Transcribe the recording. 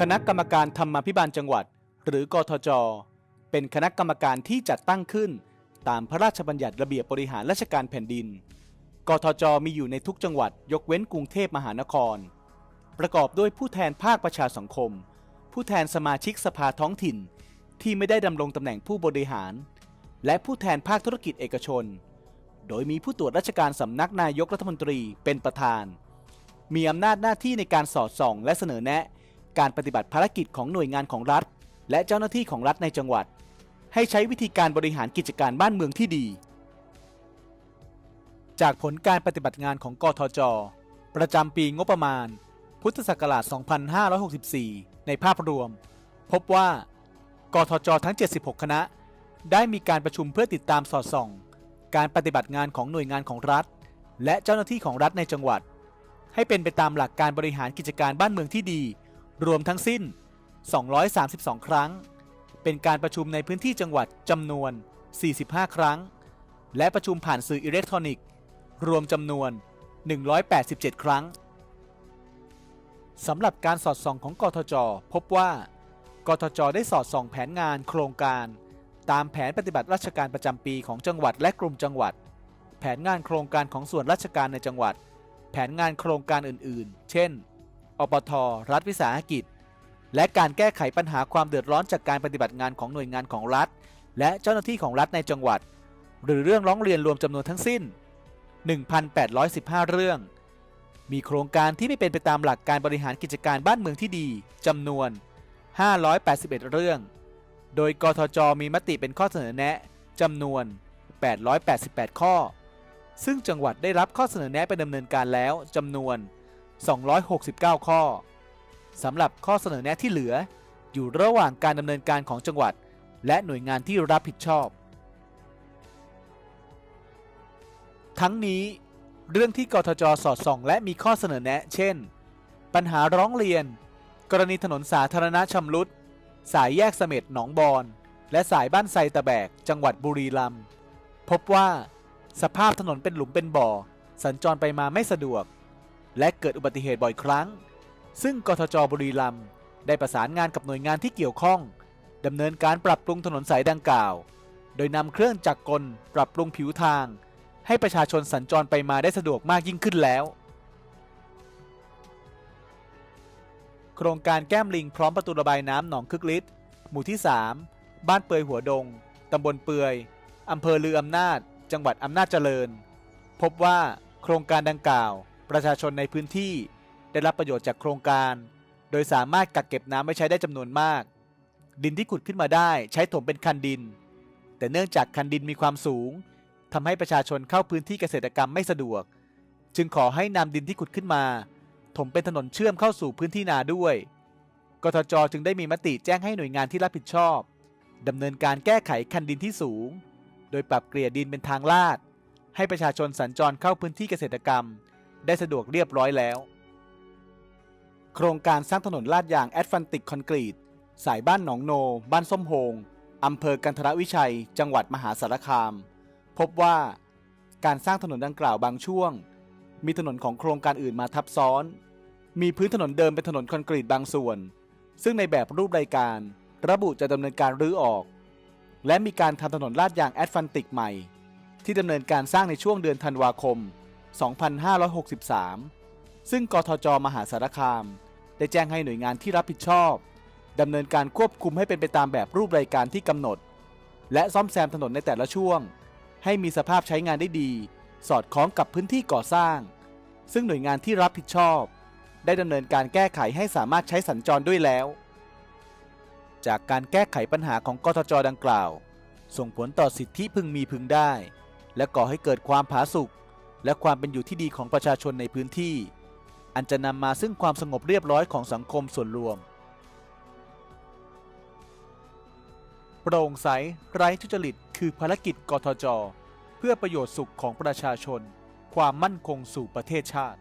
คณะกรรมการธรรมาภิบาลจังหวัด หรือกทจ เป็นคณะกรรมการที่จัดตั้งขึ้น ตามพระราชบัญญัติระเบียบบริหารราชการแผ่นดิน กทจ มีอยู่ในทุกจังหวัดยกเว้นกรุงเทพมหานคร ประกอบด้วยผู้แทนภาคประชาสังคม ผู้แทนสมาชิกสภาท้องถิ่น ที่ไม่ได้ดำรงตำแหน่งผู้บริหาร และผู้แทนภาคธุรกิจเอกชน โดยมีผู้ตรวจราชการสำนักนายกรัฐมนตรีเป็นประธาน มีอำนาจหน้าที่ในการสอดส่อง และเสนอแนะ การปฏิบัติภารกิจของหน่วยงานของรัฐ และเจ้าหน้าที่ของรัฐในจังหวัด ให้ใช้วิธีการบริหารกิจการบ้านเมืองที่ดี จากผลการปฏิบัติงานของกทจ ประจำปีงบประมาณ พุทธศักราช 2564 ในภาพรวม พบว่ากทจทั้ง 76 คณะ ได้มีการประชุมเพื่อติดตามสอดส่อง การปฏิบัติงานของหน่วยงานของรัฐ และเจ้าหน้าที่ของรัฐในจังหวัด ให้เป็นไปตามหลักการบริหารกิจการบ้านเมืองที่ดี รวมทั้งสิ้น 232 ครั้ง เป็นการประชุมในพื้นที่จังหวัดจำนวน 45 ครั้ง และประชุมผ่านสื่ออิเล็กทรอนิกส์ รวมจำนวน 187 ครั้งสำหรับการสอดส่องของกทจ พบว่ากทจ ได้สอดส่องแผนงานโครงการ ตามแผนปฏิบัติราชการประจำปีของจังหวัดและกลุ่มจังหวัด แผนงานโครงการของส่วนราชการในจังหวัด แผนงานโครงการอื่น ๆ เช่น อปท รัฐวิสาหกิจ และการแก้ไขปัญหาความเดือดร้อนจากการปฏิบัติงานของหน่วยงานของรัฐ และเจ้าหน้าที่ของรัฐในจังหวัด หรือเรื่องร้องเรียนรวมจำนวนทั้งสิ้น 1,815 เรื่อง มีโครงการที่ไม่เป็นไปตามหลักการบริหารกิจการบ้านเมืองที่ดีจำนวน 581 เรื่อง โดยกทจมีมติเป็นข้อเสนอแนะจำนวน 888 ข้อ ซึ่งจังหวัดได้รับข้อเสนอแนะไปดำเนินการแล้วจำนวน 269 ข้อสำหรับข้อเสนอแนะที่เหลือ อยู่ระหว่างการดำเนินการของจังหวัด และหน่วยงานที่รับผิดชอบ ทั้งนี้ เรื่องที่กทจสอดส่อง และมีข้อเสนอแนะ เช่น ปัญหาร้องเรียน กรณีถนนสาธารณะชำรุด สายแยกเสม็ดหนองบอนและสายบ้านไซตะแบก จังหวัดบุรีรัมย์พบว่าสภาพถนนเป็นหลุมเป็นบ่อ สัญจรไปมาไม่สะดวก และเกิดอุบัติเหตุบ่อยครั้ง ซึ่งกทจบุรีรัมย์ได้ประสานงานกับหน่วยงานที่เกี่ยวข้องดำเนินการปรับปรุงถนนสายดังกล่าว โดยนำเครื่องจักรกลปรับปรุงผิวทาง ให้ประชาชนสัญจรไปมาได้สะดวกมากยิ่งขึ้นแล้ว โครงการแก้มลิงพร้อมประตูระบายน้ำหนองคึกฤทธิ์หมู่ที่ 3 บ้านเปือยหัวดง ตำบลเปือยอำเภอลืออำนาจ จังหวัดอำนาจเจริญ พบว่าโครงการดังกล่าว ประชาชนในพื้นที่ ได้รับประโยชน์จากโครงการ โดยสามารถกักเก็บน้ำไว้ใช้ได้จำนวนมาก ดินที่ขุดขึ้นมาได้ใช้ถมเป็นคันดิน แต่เนื่องจากคันดินมีความสูงทำให้ประชาชนเข้าพื้นที่เกษตรกรรมไม่สะดวก จึงขอให้นำดินที่ขุดขึ้นมา ถมเป็นถนนเชื่อมเข้าสู่พื้นที่นาด้วย กทจจึงได้มีมติแจ้งให้หน่วยงานที่รับผิดชอบดำเนินการแก้ไขคันดินที่สูง โดยปรับเกลี่ยดินเป็นทางลาด ให้ประชาชนสัญจรเข้าพื้นที่เกษตรกรรม ได้สะดวกเรียบร้อยแล้ว โครงการสร้างถนนลาดยางแอดฟันติกคอนกรีต สายบ้านหนองโน บ้านส้มโฮงอำเภอกันทรวิชัย จังหวัดมหาสารคาม พบว่าการสร้างถนนดังกล่าวบางช่วง มีถนนของโครงการอื่นมาทับซ้อน มีพื้นถนนเดิมเป็นถนนคอนกรีตบางส่วน ซึ่งในแบบรูปรายการ ระบุจะดำเนินการรื้อออก และมีการทำถนนลาดยางแอดฟันติกใหม่ ที่ดำเนินการสร้างในช่วงเดือนธันวาคม 2563 ซึ่งกทจมหาสารคาม ได้แจ้งให้หน่วยงานที่รับผิดชอบดำเนินการควบคุมให้เป็นไปตามแบบรูปรายการที่กำหนด และซ่อมแซมถนนในแต่ละช่วง ให้มีสภาพใช้งานได้ดี สอดคล้องกับพื้นที่ก่อสร้าง ซึ่งหน่วยงานที่รับผิดชอบ ได้ดำเนินการแก้ไขให้สามารถใช้สัญจรด้วยแล้ว จากการแก้ไขปัญหาของกทจดังกล่าว ส่งผลต่อสิทธิพึงมีพึงได้ และก่อให้เกิดความผาสุกและความเป็นอยู่ที่ดีของประชาชนในพื้นที่ อันจะนำมาซึ่งความสงบเรียบร้อยของสังคมส่วนรวม โปร่งใสไร้ทุจริตคือภารกิจกทจ เพื่อประโยชน์สุขของประชาชน ความมั่นคงสู่ประเทศชาติ